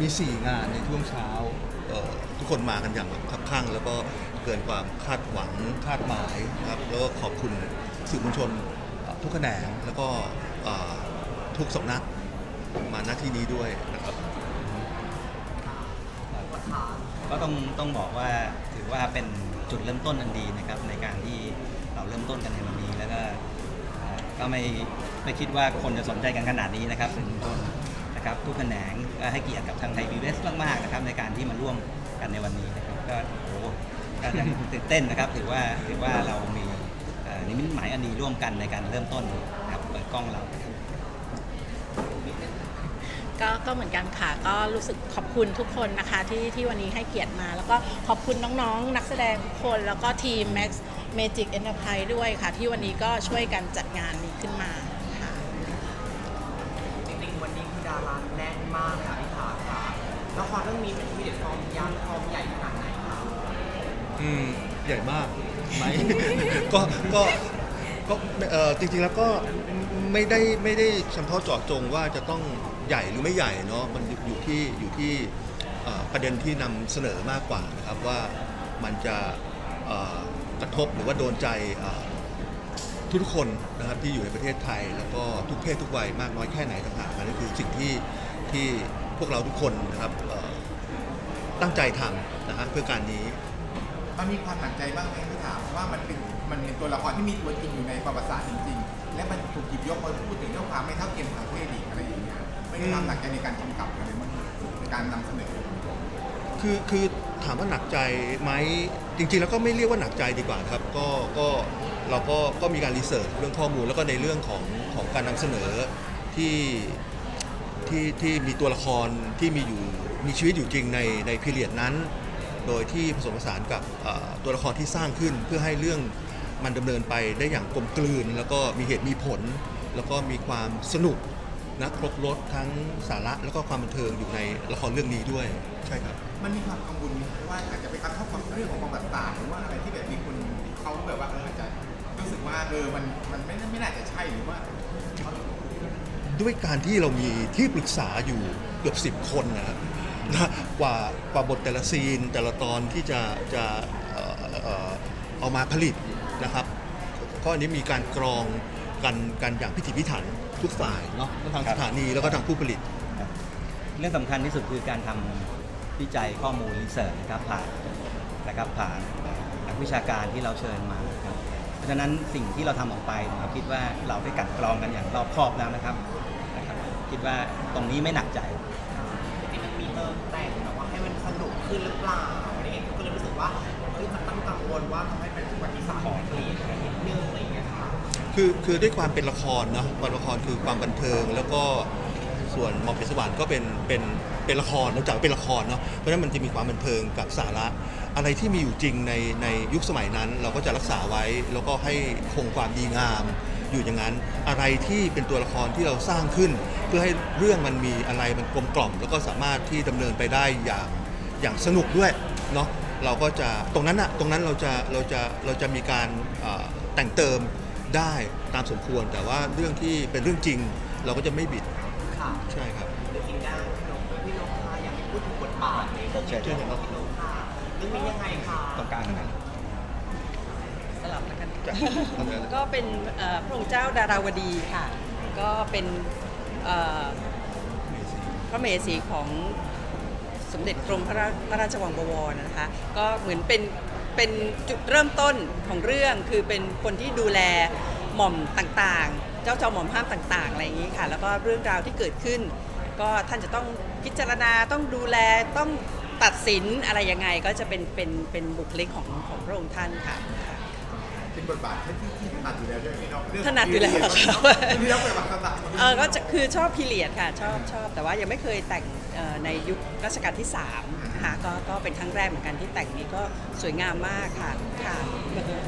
มีสี่งานในช่วงเช้าเอ่อทุกคนมากันอย่างแบบคับข้างแล้วก็เกินความคาดหวังคาดหมายนะครับแล้วก็ขอบคุณสื่อมวลชนเอ่อทุกแขนงแล้วก็เอ่อทุกสำนักมาณที่นี้ด้วยนะครับ ก็ต้องต้องบอกว่าถือว่าเป็นจุดเริ่มต้นอันดีนะครับในการที่เราเริ่มต้นกันในวันนี้แล้วก็เอ่อก็ไม่ไม่คิดว่าคนจะสนใจกันขนาดนี้นะครับสื่อมวลช นะครับทุกแขนงก็ให้เกียรติกับทางไทยพีบีเอสมากๆนะครับในการที่มาร่วมกันในวันนี้นะครับก็โอ้โหก็ยังตื่นเต้นนะครับถือว่าถือว่าเรามีเอ่อนิมิตหมายอันดีร่วมกันในการเริ่มต้นนะครับเปิดกล้องเรานะครับ ก็ก็เหมือนกันค่ะ ก็รู้สึกขอบคุณทุกคนนะคะที่ที่วันนี้ให้เกียรติมา แล้วก็ขอบคุณน้องๆ นักแสดงทุกคน แล้วก็ทีม Max Magic Enterprise ด้วยค่ะ ที่วันนี้ก็ช่วยกันจัดงานนี้ขึ้นมา ละครเรื่องนี้เป็นทีเด็ดฟอร์มยักษ์ฟอร์มใหญ่ขนาดไหนคะอืมใหญ่มากไหม ก็ก็ก็เอ่อจริงๆแล้วก็ไม่ได้ไม่ได้เฉพาะเจาะจงว่าจะต้องใหญ่หรือไม่ใหญ่เนาะมันอยู่ที่อยู่ที่เอ่อประเด็นที่นำเสนอมากกว่านะครับว่ามันจะเอ่อกระทบหรือว่าโดนใจเอ่อทุกๆคนนะครับที่อยู่ในประเทศไทย แล้วก็ทุกเพศทุกวัยมากน้อยแค่ไหนต่างหากนั่นคือสิ่งที่ที่ พวกเราทุกคนนะครับเอ่อตั้งใจทำนะฮะเพื่อการนี้ มันมีความหนักใจบ้างไหมพี่ถามว่ามันเป็นมันเป็นตัวละครที่มีตัวจริงอยู่ในประวัติศาสตร์จริงๆ และมันถูกหยิบยกมาพูดถึงเรื่องความไม่เท่าเทียมทางเพศอีกอะไรอย่างเงี้ยไม่มีความหนักใจในการกำกับอะไรมั้างในการนำเสนอคือคือถามว่าหนักใจไหมจริงๆ แล้วก็ไม่เรียกว่าหนักใจดีกว่าครับก็ก็เราก็ก็มีการรีเสิร์ชเรื่องข้อมูลแล้วก็ในเรื่องของของการนำเสนอที่ ที่ที่มีตัวละครที่มีอยู่มีชีวิตอยู่จริงในในพีเรียดนั้น โดยที่ผสมผสานกับตัวละครที่สร้างขึ้นเพื่อให้เรื่องมันดำเนินไปได้อย่างกลมกลืน แล้วก็มีเหตุมีผล แล้วก็มีความสนุกนะครบรถทั้งสาระแล้วก็ความบันเทิงอยู่ในละครเรื่องนี้ด้วย ใช่ครับ มันมีความกังวลไหมว่าอาจจะไปกระทบกับเรื่องของประวัติศาสตร์หรือว่าอะไรที่แบบมีคนเขาแบบว่าเอออาจจะรู้สึกว่าเออมันมันไม่ไม่น่าจะใช่หรือว่า ด้วยการที่เรามีที่ปรึกษาอยู่เกือบสิบคนนะครับนะกว่ากว่าบทแต่ละซีนแต่ละตอนที่จะจะเอ่อเอ่อเอามาผลิตนะครับก็อันนี้มีการกรองกันกันอย่างพิถีพิถันทุกฝ่ายเนาะทั้งทางครัสบถานีแล้วก็ทางผู้ผลิตครับเรื่องสำคัญที่สุดคือการทำวิจัยข้อมูลรีเสิร์ชนะครับผ่านนะครับผ่านนักวิชาการที่เราเชิญมาครับเพราะฉะนั้นสิ่งที่เราทำออกไปเนี่ยเราคิดว่าเราได้กลันกรองกันอย่างรอบคอบแล้วนะครับนะ ครับคิดว่าตรงนี้ไม่หนักใจ จริงๆมันมีเติมแต่งแบบว่าให้มันสนุกขึ้นหรือเปล่าอะไรอย่างเงี้ยก็เลยรู้สึกว่าเฮ้ยมันตั้งกังวลว่าทำให้เป็นประวัติศาสตร์ของเปลี่ยนไปนิดนึงอะไรอย่างเงี้ยค่ะ คือคือด้วยความเป็นละครเนาะความละครคือความบันเทิงแล้วก็ส่วนหมอมเป็นสวรรค์ก็เป็นเป็นเป็นละครนอกจากเป็นละครเนาะเพราะฉะนั้นมันจะมีความบันเทิงกับสาระ อะไรที่มีอยู่จริงในในยุคสมัยนั้น เราก็จะรักษาไว้แล้วก็ให้คงความดีงาม อยู่อย่างนั้น อะไรที่เป็นตัวละครที่เราสร้างขึ้น เพื่อให้เรื่องมันมีอะไรมันกลมกล่อม แล้วก็สามารถที่ดำเนินไปได้อย่างอย่างสนุกด้วยเนาะเราก็จะตรงนั้นอะตรงนั้นเราจะเราจะเราจะมีการเอ่อแต่งเติมได้ตามสมควร แต่ว่าเรื่องที่เป็นเรื่องจริง เราก็จะไม่บิดค่ะใช่ครับจริงๆได้พี่นกพี่นกค่ะอยากให้พูดถึงบทบาทในเรื่องเชิญเชิญครับพี่นกค่ะเรื่องนี้ยังไงคะตรงกลางนะส ลับแล้วกันจ้ะ ก็เป็นเอ่อพระองค์เจ้าดาราวดีค่ะ ก็เป็นเอ่อพระเหสีของสมเด็จกรมพระราพระราชวังบวรนะคะ ก็เหมือนเป็นเป็นจุดเริ่มต้นของเรื่องคือเป็นคนที่ดูแลหม่อมต่างๆ เจ้าจอมหม่อมห้ามต่างๆอะไรอย่างนี้ค่ะ แล้วก็เรื่องราวที่เกิดขึ้น ก็ท่านจะต้องพิจารณาต้องดูแลต้องตัดสินอะไรยังไงก็จะเป็นเป็นเป็นบุคลิกของของพระองค์ท่านค่ะ เป็นบทบาทที่ที่ถนัดอยู่แล้วด้วยพี่น้องเรื่องถนัดอยู่แล้วเรื่องครับที่เราเป็นประวัติศาสตร์เออก็จะคือชอบพีเรียดค่ะ ชอบชอบ แต่ว่ายังไม่เคยแต่งเอ่อในยุครัชกาลที่3ค่ะก็ก็เป็นครั้งแรกเหมือนกันที่แต่งนี้ก็สวยงามมากค่ะค่ะ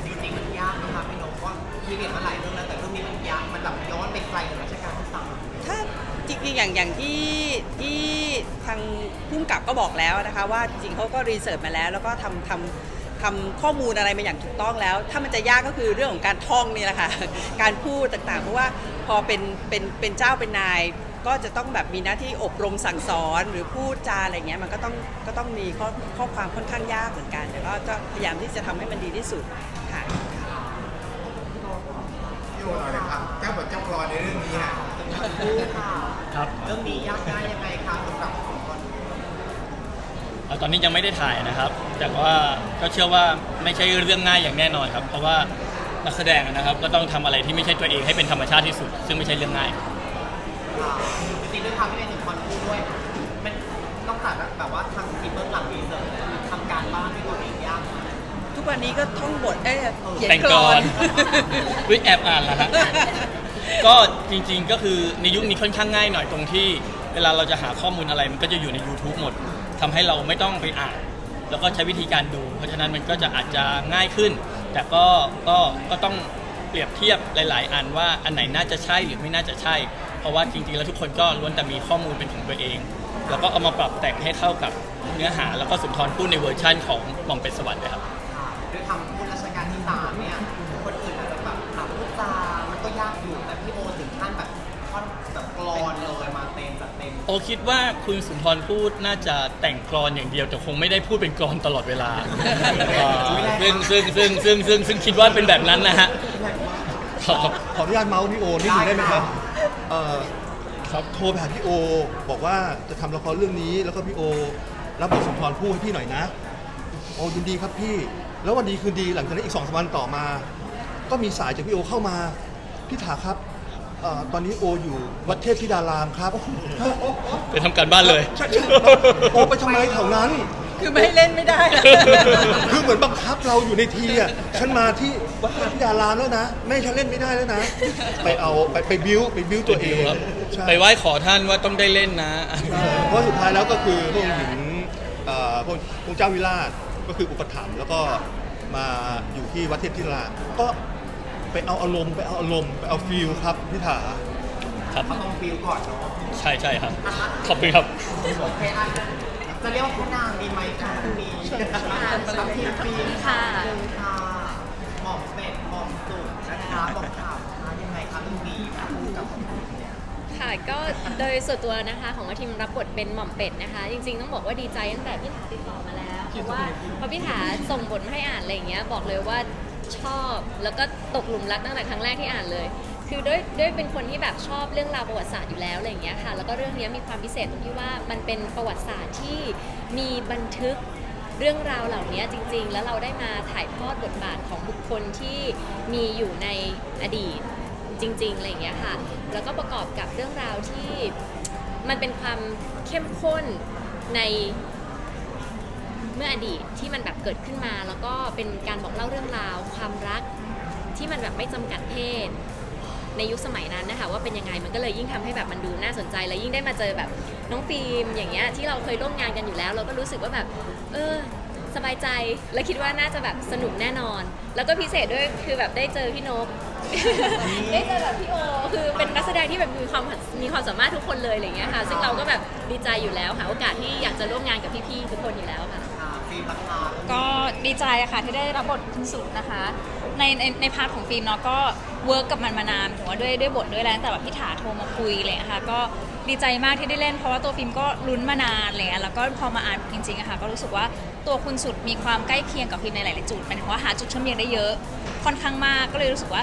จริงๆมันยากนะคะพี่นกว่าพี่เรียนมาหลายเรื่องแล้วแต่เรื่องนี้มันยากมันแบบย้อนไปไกลถึงรัชกาลที่สาม ถ้าจริงๆอย่างอย่างที่ที่ทางผู้กำกับก็บอกแล้วนะคะ ว่าจริงๆเขาก็รีเสิร์ชมาแล้ว แล้วก็ทำทำ ทำข้อมูลอะไรมาอย่างถูกต้องแล้ว ถ้ามันจะยากก็คือเรื่องของการท่องนี่แหละค่ะ การพูดต่างๆ เพราะว่าพอเป็นเป็นเป็นเจ้าเป็นนาย ก็จะต้องแบบมีหน้าที่อบรมสั่งสอนหรือพูดจาอะไรเงี้ยมันก็ต้องก็ต้องมีข้อข้อความค่อนข้างยากเหมือนกัน แต่ก็จะพยายามที่จะทำให้มันดีที่สุดค่ะพี่โอหน่อยเลยครับเจ้าบทเจ้ากรอนในเรื่องนี้ฮะคู่ค่ะครับเรื่องนี้ยากง่ายยังไงคะสำหรับสองคนเอ่อตอนนี้ยังไม่ได้ถ่ายนะครับ แต่ว่าก็เชื่อว่าไม่ใช่เรื่องง่ายอย่างแน่นอนครับ เพราะว่านักแสดงนะครับ ก็ต้องทำอะไรที่ไม่ใช่ตัวเองให้เป็นธรรมชาติที่สุด ซึ่งไม่ใช่เรื่องง่ายค่ะจริงๆด้วยความที่เป็นหนึ่งคนคู่ด้วย มันนอกจากแบบว่าทำทีมเบื้องหลังรีเสิร์ชทำการบ้านด้วยตัวเองยากไหมทุกวันนี้ก็ท่องบทเอ้ยเขียนแต่งกกลลออนนวิแอบอ่านแล้วฮะ ก็จริงๆก็คือในยุคนี้ค่อนข้างง่ายหน่อยตรงที่ เวลาเราจะหาข้อมูลอะไรมันก็จะอยู่ใน YouTube หมดทำให้เราไม่ต้องไปอ่าน แล้วก็ใช้วิธีการดู เพราะฉะนั้นมันก็จะอาจจะง่ายขึ้น แต่ก็ก็ก็ต้องเปรียบเทียบหลาย ๆ อันว่าอันไหนน่าจะใช่หรือไม่น่าจะใช่ เพราะว่าจริง ๆ แล้วทุกคนก็ล้วนแต่มีข้อมูลเป็นของตัวเอง แล้วก็เอามาปรับแต่งให้เข้ากับเนื้อหา แล้วก็สุนทรพูดในเวอร์ชั่นของหมองเป็ดสวรรค์ด้วยครับ ด้วยคำพูดราช โอคิดว่าคุณสุนทรพูดน่าจะแต่งกรอนอย่างเดียว แต่คงไม่ได้พูดเป็นกรอนตลอดเวลาเอ่อซึ่งซึ่งซึ่งซึ่งซึ่งซึ่งคิดว่าเป็นแบบนั้นนะฮะครับ ขออนุญาตเมาส์พี่โอนิดหนึงได้ไหมครับเอ่อครับ โทรไปหาพี่โอ บอกว่าจะทำละครเรื่องนี้แล้วก็พี่โอ รับบทสมพรผู้ให้พี่หน่อยนะ โอยินดีครับพี่ แล้ววันดีคืนดีหลังจากนั้นอีกสองสามวันต่อมา ก็มีสายจากพี่โอเข้ามา พี่ถาครับ เอ่อตอนนี้โออยู่วัดเทพธิดารามครับไปทำการบ้านเลย ใช่ใช่โอไปทำไมแถวนั้น คือไม่ให้เล่นไม่ได้นะ คือเหมือนบังคับเราอยู่ในทีอะ ฉันมาที่วัดเทพธิดารามแล้วนะ แม่ฉันเล่นไม่ได้แล้วนะ ไปเอาไปไปบิ้วไปบิ้วตัวเองใช่ ไปไหว้ขอท่านว่าต้องได้เล่นนะ เพราะสุดท้ายแล้วก็คือพระองค์หญิงเอ่อพระองค์พระเจ้าวิราชก็คืออุปถัมภ์แล้วก็มาอยู่ที่วัดเทพธิราชก็ ไปเอาอารมณ์ไปเอาอารมณ์ไปเอาฟิลครับพี่ถาครับ เขาต้องฟิลก่อนเนาะใช่ใช่ครับ ขอบคุณครับ โอเคอะจะเรียกว่าคุณนางดีไหมคะคุณนี้ทำทีมฟิลค่ะหนึ่งค่ะหม่อมเป็ดหม่อมสุดนะคะบอกข่าวนะคะยังไงคะเรื่องนี้คู่กับหม่อมสุดเนี่ย ค่ะก็โดยส่วนตัวนะคะของว่าทีมรับบทเป็นหม่อมเป็ดนะคะ จริงๆ ต้องบอกว่าดีใจตั้งแต่พี่ถาติดต่อมาแล้วเพราะว่าพอพี่ถาส่งบทมาให้อ่านอะไรอย่างเงี้ยบอกเลยว่า ชอบ แล้วก็ตกหลุมรักตั้งแต่ครั้งแรกที่อ่านเลย คือด้วยด้วยเป็นคนที่แบบชอบเรื่องราวประวัติศาสตร์อยู่แล้วอะไรอย่างเงี้ยค่ะ แล้วก็เรื่องนี้มีความพิเศษตรงที่ว่ามันเป็นประวัติศาสตร์ที่มีบันทึกเรื่องราวเหล่านี้จริง ๆ แล้วเราได้มาถ่ายทอดบทบาทของบุคคลที่มีอยู่ในอดีตจริงๆอะไรอย่างเงี้ยค่ะ แล้วก็ประกอบกับเรื่องราวที่มันเป็นความเข้มข้นใน เมื่ออดีตที่มันแบบเกิดขึ้นมา แล้วก็เป็นการบอกเล่าเรื่องราว ความรักที่มันแบบไม่จำกัดเพศ ในยุคสมัยนั้นนะคะว่าเป็นยังไงมันก็เลยยิ่งทำให้แบบมันดูน่าสนใจ และยิ่งได้มาเจอแบบน้องฟิล์มอย่างเงี้ยที่เราเคยร่วมงานกันอยู่แล้ว เราก็รู้สึกว่าแบบเออสบายใจและคิดว่าน่าจะแบบสนุกแน่นอน แล้วก็พิเศษด้วยคือแบบได้เจอพี่นกได้เจอแบบพี่โอคือเป็นนักแสดงที่แบบมีความมีความสามารถทุกคนเลยอะไรอย่างเงี้ยค่ะ ซึ่งเราก็แบบดีใจอยู่แล้วหาโอกาสที่อยากจะร่วมงานกับพี่ๆทุกคนอยู่แล้วค่ะ ก็ดีใจค่ะที่ได้รับบทคุณสุดนะคะ ในในในพาร์ทของฟิล์มเนาะก็เวิร์กกับมันมานานถือว่าด้วยด้วยบทด้วยแรงแต่แบบพี่ถาโทรมาคุยเลยนะคะก็ดีใจมากที่ได้เล่นเพราะว่าตัวฟิล์มก็ลุ้นมานานเลยแล้วก็พอมาอ่านจริงๆอะค่ะก็รู้สึกว่าตัวคุณสุดมีความใกล้เคียงกับฟิล์มในหลายๆจุดหมายถึงว่าหาจุดเชื่อมโยงได้เยอะค่อนข้างมากก็เลยรู้สึกว่า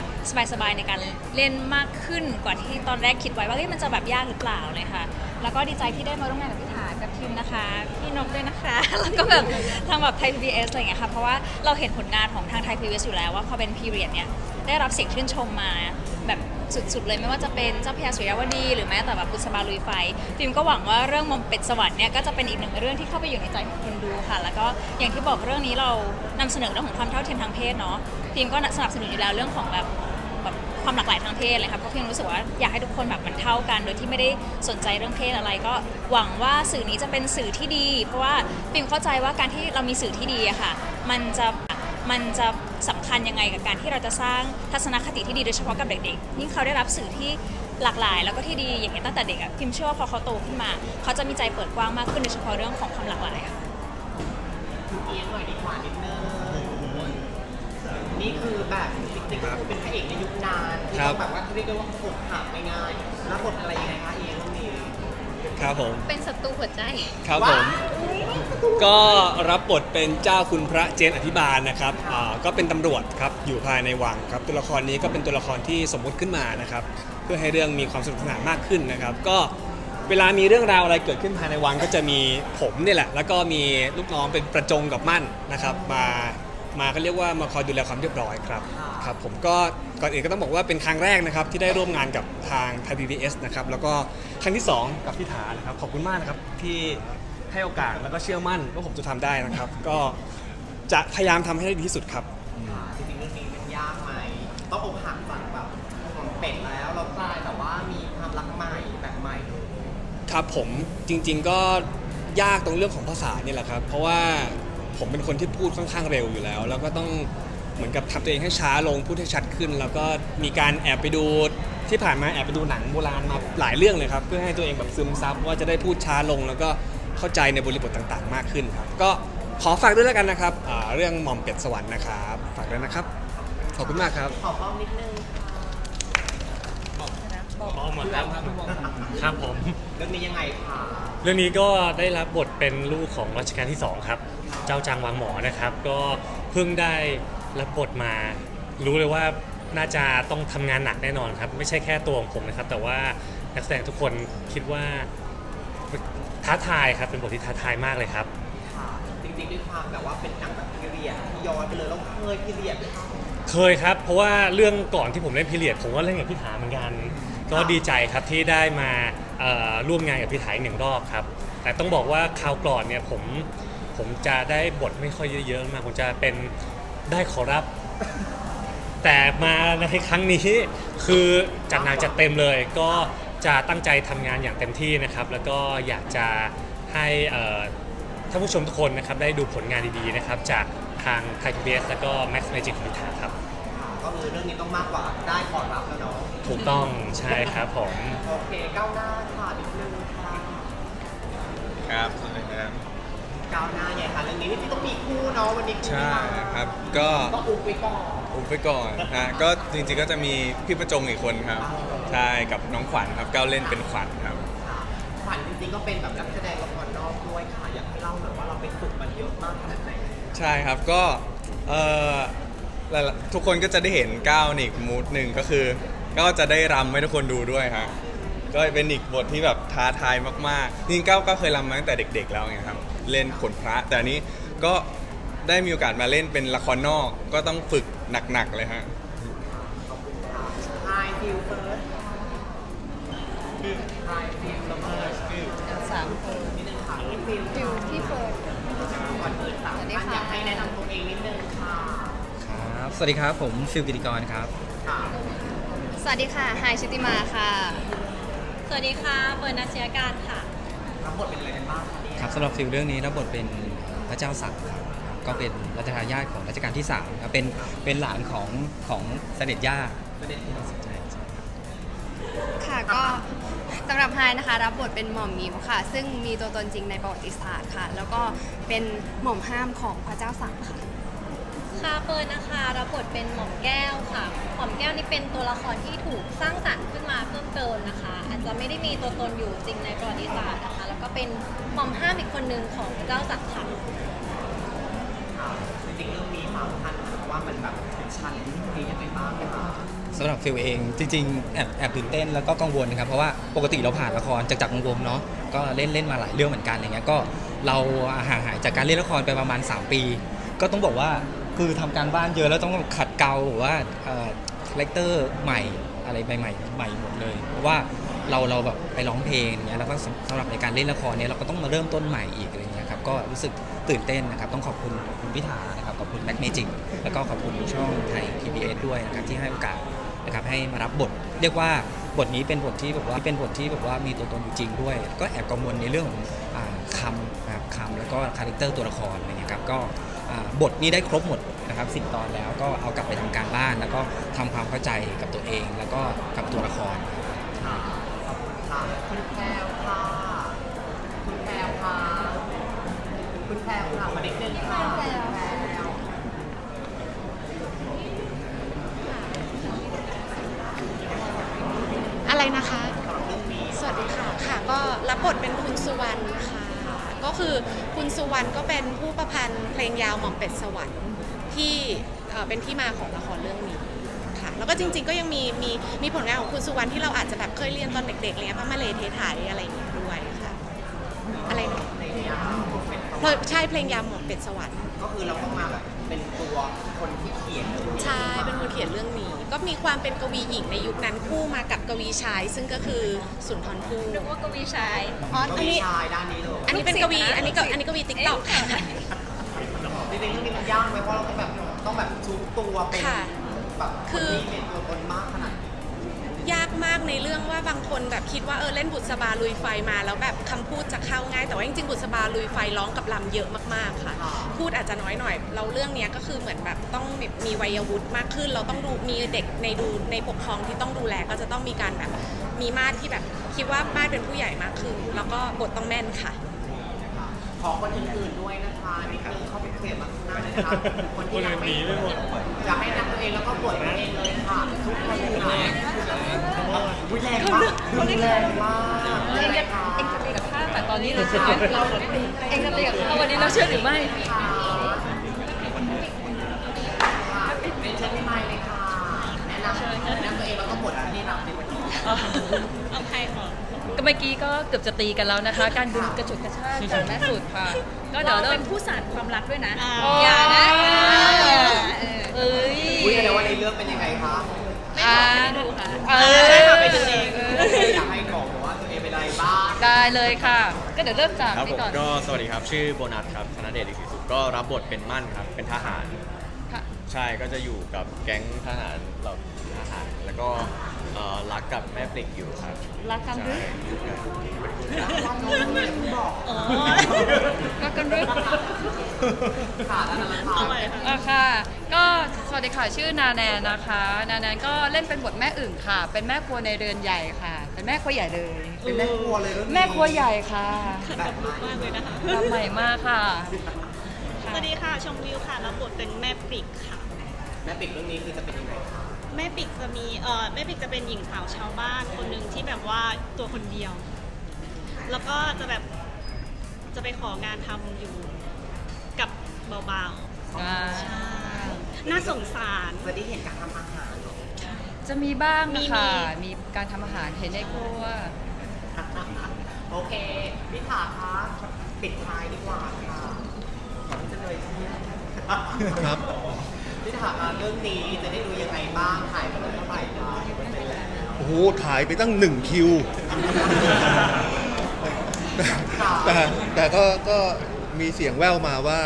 สบายๆในการเล่นมากขึ้นกว่าที่ตอนแรกคิดไว้ว่าเฮ้ยมันจะแบบยากหรือเปล่าเลยค่ะ แล้วก็ดีใจที่ได้มาร่วมงานกับพี่ กับทีมนะคะ พี่นกด้วยนะคะ แล้วก็แบบทางแบบไทย PBS อะไรอย่างเงี้ยค่ะ เพราะว่าเราเห็นผลงานของทางไทย PBS อสอยู่แล้วว่าพอเป็นพีเรียดเนี่ยได้รับเสียงชื่นชมมาแบบสุดๆเลยไม่ว่าจะเป็นเจ้าพระยาสุริยวดี หรือแม้แต่แบบบุษบาลุยไฟฟิล์มก็หวังว่าเรื่องมอมเป็ดสวรรค์เนี่ยก็จะเป็นอีกหนึ่งเรื่องที่เข้าไปอยู่ในใจของคนดูค่ะ แล้วก็อย่างที่บอกเรื่องนี้เรานำเสนอเรื่องของความเท่าเทียมทางเพศเนาะฟิล์มก็สนับสนุนอยู่แล้วเรื่องของแบบ ความหลากหลายทางเพศเลยค่ะเพราะเพียงรู้สึกว่าอยากให้ทุกคนแบบมันเท่ากัน โดยที่ไม่ได้สนใจเรื่องเพศอะไร ก็หวังว่าสื่อนี้จะเป็นสื่อที่ดี เพราะว่าฟิมเข้าใจว่าการที่เรามีสื่อที่ดีอะค่ะ มันจะมันจะสำคัญยังไงกับการที่เราจะสร้างทัศนคติที่ดีโดยเฉพาะกับเด็กๆยิ่งเขาได้รับสื่อที่หลากหลาย แล้วก็ที่ดีอย่างเงี้ยตั้งแต่เด็กอะพิมเชื่อว่าพอเขาโตขึ้นมา เขาจะมีใจเปิดกว้างมากขึ้นโดยเฉพาะเรื่องของความหลากหลายค่ะเอียงหน่อยดีกว่านิดนึง นี่คือแบบจริงๆก็คือเป็นพระเอกในยุคนั้น ที่ครับต้องแบบว่าเรียกได้ว่าอกหักง่ายๆแล้วบทอะไรยังไงคะเองเรื่องนี้ครับผมเป็นศัตรูหัวใจครับผมก็รับบทเป็นเจ้าคุณพระเจนอภิบาลนะครับอ่าก็เป็นตำรวจครับอยู่ภายในวังครับตัวละครนี้ก็เป็นตัวละครที่สมมุติขึ้นมานะครับเพื่อให้เรื่องมีความสนุกสนานมากขึ้นนะครับ ก็เวลามีเรื่องราวอะไรเกิดขึ้นภายในวังก็จะมีผมเนี่ยแหละ แล้วก็มีลูกน้องเป็นประจงกับมั่นนะครับ มา มาก็เรียกว่ามาคอยดูแลความเรียบร้อยครับครับผมก็ก่อนอื่นก็ต้องบอกว่าเป็นครั้งแรกนะครับที่ได้ร่วมงานกับทางไทยพีบีนะครับแล้วก็ครั้งที่สองกับพี่ถานะครับขอบคุณมากนะครับที่ให้โอกาสแล้วก็เชื่อมั่นว่าผมจะทำได้นะครับ ก็จะพยายามทำให้ได้ดีที่สุดครับ ค่ะจริงๆเรื่องนี้มันยากไหมต้องอกหักจากแบบของเป็ดแล้วเรากลายแบบว่ามีความรักใหม่แบบใหม่เลย ครับผมจริงๆก็ยากตรงเรื่องของภาษานี่แหละครับ เพราะว่า ผมเป็นคนที่พูดค่อนข้างเร็วอยู่แล้ว แล้วก็ต้องเหมือนกับทำตัวเองให้ช้าลงพูดให้ชัดขึ้น แล้วก็มีการแอบไปดูที่ผ่านมาแอบไปดูหนังโบราณมาหลายเรื่องเลยครับ เพื่อให้ตัวเองแบบซึมซับว่าจะได้พูดช้าลง แล้วก็เข้าใจในบริบทต่างๆ มากขึ้นครับ ก็ขอฝากด้วยแล้วกันนะครับอ่าเรื่องหม่อมเป็ดสวรรค์นะครับฝากด้วยนะครับขอบคุณมากครับ ขอป้อมนิดนึงค่ะอ๋อหมดแล้วครับ ครับผม เรื่องนี้ยังไงคะ เรื่องนี้ก็ได้รับบทเป็นลูกของรัชกาลที่ 2 ครับ เจ้าจางวางหมอนะครับ ก็เพิ่งได้รับบทมา รู้เลยว่าน่าจะต้องทำงานหนักแน่นอนครับ ไม่ใช่แค่ตัวของผมนะครับ แต่ว่านักแสดงทุกคนคิดว่าท้าทายครับ เป็นบทที่ท้าทายมากเลยครับ ค่ะจริงๆด้วยความแบบว่าเป็นหนังแบบพีเรียดที่ย้อนไปเลยแล้วเคยพีเรียดไหมคะเคยครับ เพราะว่าเรื่องก่อนที่ผมเล่นพีเรียดผมก็เล่นกับพี่ถาเหมือนกัน ก็ดีใจครับที่ได้มาเอ่อ ร่วมงานกับพี่ถาอีกหนึ่งรอบครับ แต่ต้องบอกว่าคราวก่อนเนี่ยผมผมจะได้บทไม่ค่อยเยอะๆมาผมจะเป็นได้ขอรับ แต่มาในครั้งนี้คือจัดหนักจัดเต็มเลย ก็จะตั้งใจทำงานอย่างเต็มที่นะครับ แล้วก็อยากจะให้ท่านผู้ชมทุกคนนะครับได้ดูผลงานดีๆนะครับจากทางไทยพีบีแล้วก็ Max Magic ของพิธาครับ ก็คือเรื่องนี้ต้องมากกว่าได้ขอรับแล้วเนาะถูกต้องใช่ครับผม โอเคก้าวหน้าค่ะนิดนึงค่ะครับสวัสดีครับก้าวหน้าไงคะเรื่องนี้ที่ต้องมีคู่เนาะวันนี้คู่ใช่ไม่มาครับ ก็ก็อุบไว้ก่อน อุบไปก่อนนะก็จริงๆก็จะมีพี่ประจงอีกคนครับ ใช่กับน้องขวัญครับก้าวเล่นเป็นขวัญครับ ค่ะขวัญจริงๆก็เป็นแบบนักแสดงละครนอกด้วยค่ะ อยากให้เล่าหน่อยว่าเราไปฝึกมันเยอะมากขนาดไหน ใช่ครับก็เอ่อ หลายๆทุกคนก็จะได้เห็นก้าวในอีกมูดหนึ่งก็คือก็จะได้รำให้ทุกคนดูด้วยฮะก็เป็นอีกบทที่แบบท้าทายมากๆจริงๆก้าวก็เคยรำมาตั้งแต่เด็ก ๆ แล้วไงครับเล่นขนพระ แต่อันนี้ก็ได้มีโอกาสมาเล่นเป็นละครนอกก็ต้องฝึกหนักๆเลยฮะขอบคุณค่ะ Hi feel first Hi feel สวัสดีครับ ผมฟิลกิติกรครับค่ะสวัสดีค่ะไฮชุติมาค่ะ สวัสดีค่ะเฟิร์นนัชยการค่ะ รับบทเป็นอะไรกันบ้างคะเนี่ยครับสำหรับฟิลเรื่องนี้รับบทเป็นพระเจ้าสักดิ์ครับก็เป็นรัชทายาทของรัชกาลที่3ครับเป็นเป็นหลานของของเสด็จย่าประเด็นใช่ใช่ค่ะก็สำหรับไฮนะคะ รับบทเป็นหม่อมหมิวค่ะ ซึ่งมีตัวตนจริงในประวัติศาสตร์ค่ะ แล้วก็เป็นหม่อมห้ามของพระเจ้าสังค่ะ ค่ะเฟิร์นนะคะรับบทเป็นหม่อมแก้วค่ะ หม่อมแก้วนี่เป็นตัวละครที่ถูกสร้างสรรค์ขึ้นมาเพิ่มเติมนะคะ อาจจะไม่ได้มีตัวตนอยู่จริงในประวัติศาสตร์นะคะ แล้วก็เป็นหม่อมห้ามอีกคนหนึ่งของพระเจ้าสักดิ์ค่ะค่ะจริงๆเรื่องนี้สามท่านค่ะว่ามันแบบเป็นชั้นที่ยังไงบ้างคะสำหรับฟิลเองจริงๆแอบแอบตื่นเต้นแล้วก็กังวลนะครับเพราะว่าปกติเราผ่านละครจากจากวงวงๆเนาะก็เล่นเล่นมาหลายเรื่องเหมือนกันอย่างเงี้ยก็เราห่างหายจากการเล่นละครไปประมาณ 3 ปี ก็ต้องบอกว่า คือทำการบ้านเยอะแล้วต้องขัดเกลาหรือว่าคาแรคเตอร์ใหม่อะไรใหม่ใหม่ใหม่หมดเลยเพราะว่าเราเราแบบไปร้องเพลงอย่างเงี้ยแล้วก็สำสำหรับในการเล่นละครเนี่ยเราก็ต้องมาเริ่มต้นใหม่อีกอะไรเงี้ยครับก็รู้สึกตื่นเต้นนะครับต้องขอบคุณคุณพิธานะครับขอบคุณแบ็กเมจิกแล้วก็ขอบคุณช่องไทย PBS ด้วยนะครับที่ให้โอกาสนะครับให้มารับบท เรียกว่าบทนี้เป็นบทที่แบบว่าเป็นบทที่แบบว่ามีตัวตนอยู่จริงด้วย ก็แอบกังวลในเรื่องของอาคำนะครับคำแล้วก็คาแรคเตอร์ตัวละครอะไรเงี้ยครับก็ บทนี้ได้ครบหมดนะครับสิบตอนแล้วก็เอากลับไปทำการบ้าน แล้วก็ทำความเข้าใจกับตัวเอง แล้วก็กับตัวละครค่ะคุณแพรค่ะคุณแพรค่ะคุณแพรค่ะมาดิดนึงค่ะแพรอะไรนะคะ สวัสดีค่ะ ค่ะ ก็รับบทเป็นคุณสุวรรณค่ะ ก็คือคุณสุวรรณก็เป็นผู้ประพันธ์เพลงยาวหม่อมเป็ดสวรรค์ที่เอ่อเป็นที่มาของละครเรื่องนี้ค่ะแล้วก็จริง ๆ ก็ยังมีมีมีผลงานของคุณสุวรรณที่เราอาจจะแบบเคยเรียนตอนเด็กๆอะไรเงี้ยพระมาเลเทไทยอะไรอย่างเงี้ยด้วยค่ะอะไรนะในยาวเป็นเพราะใช่เพลงยาวหม่อมเป็ดสวรรค์ก็คือเราต้องมาแบบ เป็นตัวคนที่เขียนเลยใช่เป็นคนเขียนเรื่องนี้ ก็มีความเป็นกวีหญิงในยุคนั้นคู่มากับกวีชาย ซึ่งก็คือสุนทรภู่นึกว่ากวีชายอ๋อก็อันมีนี้ชายด้านนี้เลยอันนี้เป็นกวีอันนี้ก็อันนี้กวีติ๊กต็อกค่ะจริงๆเรื่องนี้มันยากไหมเพราะเราต้องแบบต้องแบบชุบตัวเป็นค่ะแบบคืคนอที่เป็นตัวตนมากขนาดนี้ ยากมากในเรื่องว่าบางคนแบบคิดว่าเออเล่นบุษบาลุยไฟมาแล้วแบบคำพูดจะเข้าง่ายแต่ว่าจริงๆบุษบาลุยไฟร้องกับลำเยอะมากๆค่ะ พูดอาจจะน้อยหน่อยเราเรื่องเนี้ยก็คือเหมือนแบบต้องมีวัยวุฒิมากขึ้น เราต้องดูมีเด็กในดูในปกครองที่ต้องดูแลก็จะต้องมีการแบบมีมาตรที่แบบคิดว่ามาตรเป็นผู้ใหญ่มากขึ้นแล้วก็บทต้องแม่นค่ะ ขอคนอื่นๆด้วยนะคะนิดนึงเข้าไปเคลียร์มาข้างหน้าเลยนะคะคนที่อยากให้อยากให้นักตัวเองแล้วก็ปวดตัวเองเลยค่ะทุกคนเลยค่ะ อุ้ยแรงมากแรงมากเองจะเองจะตีกับข้าแต่ตอนนี้เลยใช่ไหมเราเองจะตีกับข้าวันนี้เราเชื่อหรือไม่เป็นเชิญพี่ไมค์เลยค่ะแนะนำแนะนำตัวเองแล้วก็บทที่รับในวันนี้เอาใครก่อนก็เมื่อกี้ก็เกือบจะตีกันแล้วนะคะ การดึงกระจุดกระชากจากแม่สุดค่ะ ก็เดี๋ยวเริ่มเป็นผู้สานความรักด้วยนะ อย่านะเอ้ยอุ้ยแสดงว่าในเรื่องเป็นยังไงคะ อ่าดูค่ะเออใช่ค่ะไปดูเองอยากให้บอกว่าตัวเองเป็นอะไรบ้างได้เลยค่ะ ก็เดี๋ยวเริ่มจากครับผนี่มก่อนก็สวัสดีครับชื่อโบนัสครับธนเดชอิสิสุก็รับบทเป็นมั่นครับ เป็นทหาร ค่ะ ใช่ก็จะอยู่กับแก๊งทหารเราทหาร แล้วก็ เอ่อรักกับแม่ปลิกอยู่ครับรักกันหรือใช่อยู่กันว่าน้องอย่าเพิ่งบอกอ๋อรักกันหรือค่ะแล้วนั่นแหละค่ะอะค่ะ ก็สวัสดีค่ะชื่อนาแนนนะคะ นาแนนก็เล่นเป็นบทแม่อึ่งค่ะ เป็นแม่ครัวในเรือนใหญ่ค่ะ เป็นแม่ครัวใหญ่เลย เป็นแม่ครัวเลยเรื่องนี้แม่ครัวใหญ่ค่ะแบบใหม่มากเลยนะคะทำใหม่มากค่ะ สวัสดีค่ะ ชมวิวค่ะ รับบทเป็นแม่ปิกค่ะ แม่ปิกเรื่องนี้คือจะเป็นยังไงคะ แม่ปิกจะมีเอ่อแม่ปิกจะเป็นหญิงสาวชาวบ้านคนหนึ่งที่แบบว่าตัวคนเดียว แล้วก็จะแบบจะไปของานทำอยู่กับเบาๆอ่าใช่น่าสงสาร จะได้เห็นการทำอาหารเหรอจะมีบ้างมีนะคะมีมีการทำอาหารเห็นในครัว โอเคพี่ถาคะปิดท้ายดีกว่าค่ะขอที่จะเลยที่ ครับ พี่ถาคะเรื่องนี้จะได้ดูยังไงบ้างถ่ายไปเท่าไหร่คะโอ้โหถ่ายไปตั้งหนึ่งคิว แต่แต่ก็ก็มีเสียงแว่วมาว่า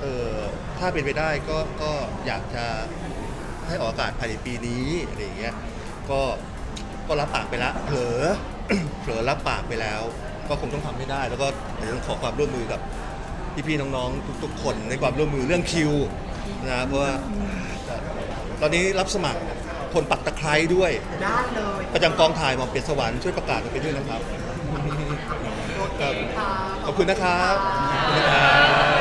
เออถ้าเป็นไปได้ก็ก็อยากจะให้ออกอากาศภายในปีนี้อะไรอย่างเงี้ยก็ก็รับปากไปแล้วเผลอเผลอรับปากไปแล้ว ก็คงต้องทำให้ได้ แล้วก็เดี๋ยวต้องขอความร่วมมือกับพี่ๆน้องๆทุก ๆ คนในความร่วมมือเรื่องคิว นะเพราะว่าตอนนี้รับสมัครคนปักตะไคร้ด้วย ได้เลยประจำกองถ่ายหมอมเปลี่ยนสวรรค์ช่วยประกาศกันไปด้วยนะครับโอเคค่ะขอบคุณนะครับขอบคุณนะครับ